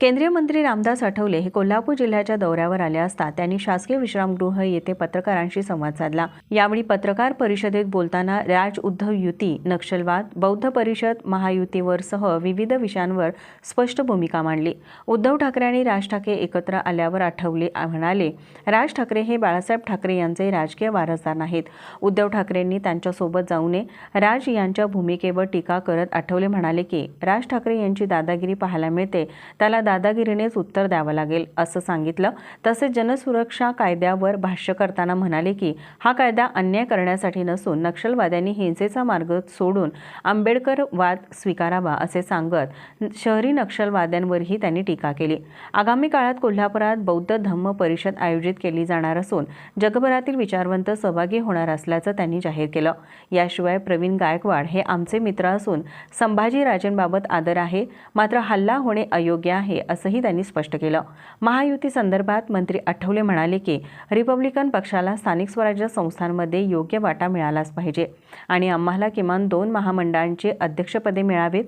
केंद्रीय मंत्री रामदास आठवले हे कोल्हापूर जिल्ह्याच्या दौऱ्यावर आले असता त्यांनी शासकीय विश्रामगृह येथे पत्रकारांशी संवाद साधला. यावेळी पत्रकार परिषदेत बोलताना राज उद्धव युती नक्षलवाद बौद्ध परिषद महायुतीवर सह विविध विषयांवर स्पष्ट भूमिका मांडली. उद्धव ठाकरे आणि राज ठाकरे एकत्र आल्यावर आठवले म्हणाले राज ठाकरे हे बाळासाहेब ठाकरे यांचे राजकीय वारसदार नाहीत. उद्धव ठाकरेंनी त्यांच्यासोबत जाऊ नये राज यांच्या भूमिकेवर टीका करत आठवले म्हणाले की राज ठाकरे यांची दादागिरी पाहायला मिळते. त्याला दादागिरीनेच उत्तर द्यावं लागेल असं सांगितलं. तसेच जनसुरक्षा कायद्यावर भाष्य करताना म्हणाले की हा कायदा अन्याय करण्यासाठी नसून नक्षलवाद्यांनी हिंसेचा मार्ग सोडून आंबेडकर वाद स्वीकारावा असे सांगत शहरी नक्षलवाद्यांवरही त्यांनी टीका केली. आगामी काळात कोल्हापुरात बौद्ध धम्म परिषद आयोजित केली जाणार असून जगभरातील विचारवंत सहभागी होणार असल्याचं त्यांनी जाहीर केलं. याशिवाय प्रवीण गायकवाड हे आमचे मित्र असून संभाजी राजेंबाबत आदर आहे. मात्र हल्ला होणे अयोग्य आहे आहे असंही त्यांनी स्पष्ट केलं. महायुती संदर्भात मंत्री आठवले म्हणाले की रिपब्लिकन पक्षाला स्थानिक स्वराज्य संस्थांमध्ये योग्य वाटा मिळालाच पाहिजे आणि आम्हाला किमान दोन महामंडळांची अध्यक्षपदे मिळावीत.